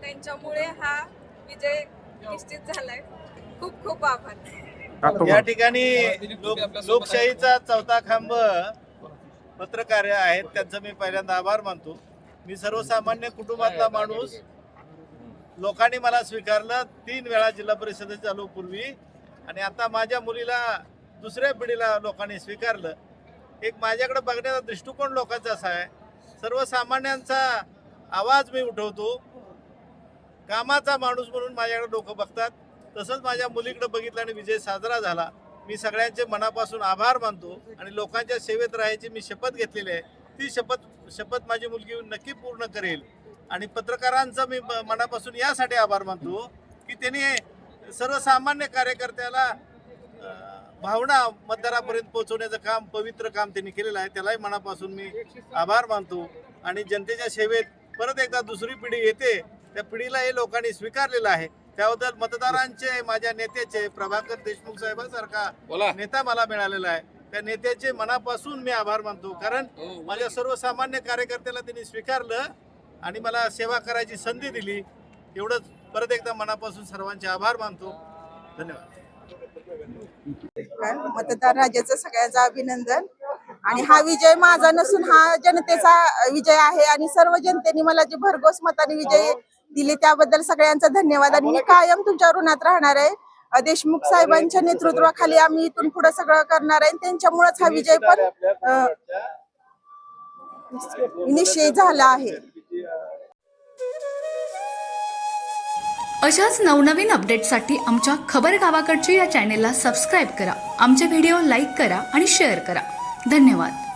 त्यांच्यामुळे हा विजय निश्चित झालाय. खूप खूप आभार. या. ठिकाणी लोक- लोकशाहीचा चौथा खांब पत्रकार आहेत त्यांचा मी पहिल्यांदा आभार मानतो. मी सर्वसामान्य कुटुंबातला माणूस लोकांनी मला स्वीकारलं तीन वेळा जिल्हा परिषदेत चालू पूर्वी. आणि आता माझ्या मुलीला दुसऱ्या पिढीला लोकांनी स्वीकारलं. एक माझ्याकडे बघण्याचा दृष्टिकोन लोकांचा असा आहे. सर्वसामान्यांचा आवाज मी उठवतो. कामाचा माणूस म्हणून माझ्याकडे डोकं बघतात. तसंच माझ्या मुलीकडे बघितलं आणि विजय साजरा झाला. मी सगळ्यांचे मनापासून आभार मानतो आणि लोकांच्या सेवेत राहायची मी शपथ घेतलेली आहे. ती शपथ शपथ माझी मुलगी नक्की पूर्ण करेल. आणि पत्रकारांचा मी मनापासून यासाठी आभार मानतो की त्यांनी सर्वसामान्य कार्यकर्त्याला भावना मतदारापर्यंत पोहोचवण्याचं काम पवित्र काम त्यांनी केलेलं आहे. त्यालाही मनापासून मी आभार मानतो. आणि जनतेच्या सेवेत परत एकदा दुसरी पिढी येते त्या पिढीला हे लोकांनी स्वीकारलेलं आहे. त्याबद्दल मतदारांचे माझ्या नेत्याचे प्रभाकर देशमुख साहेबांसारखा नेता मला मिळालेला आहे. त्या नेत्याचे मनापासून मी आभार मानतो. कारण माझ्या सर्वसामान्य कार्यकर्त्याला त्यांनी स्वीकारलं आणि मला सेवा करायची संधी दिली. एवढंच. परत एकदा मनापासून सर्वांचे आभार मानतो. धन्यवाद. मतदार राजाचं सगळ्याचं अभिनंदन. आणि हा विजय माझा नसून हा जनतेचा विजय आहे आणि सर्व जनतेने मला जे भरघोस मताने विजय दिले त्याबद्दल सगळ्यांचा धन्यवाद. आणि मी कायम तुमच्या ऋणात राहणार आहे. देशमुख साहेबांच्या नेतृत्वाखाली आम्ही इथून पुढे सगळं करणार आहे. त्यांच्यामुळेच हा विजय पण निश्चय झाला आहे. अशाच नवनवीन अपडेटसाठी आमच्या खबर गावाकडची या चॅनेलला सबस्क्राईब करा. आमचे व्हिडिओ लाईक करा आणि शेअर करा. धन्यवाद.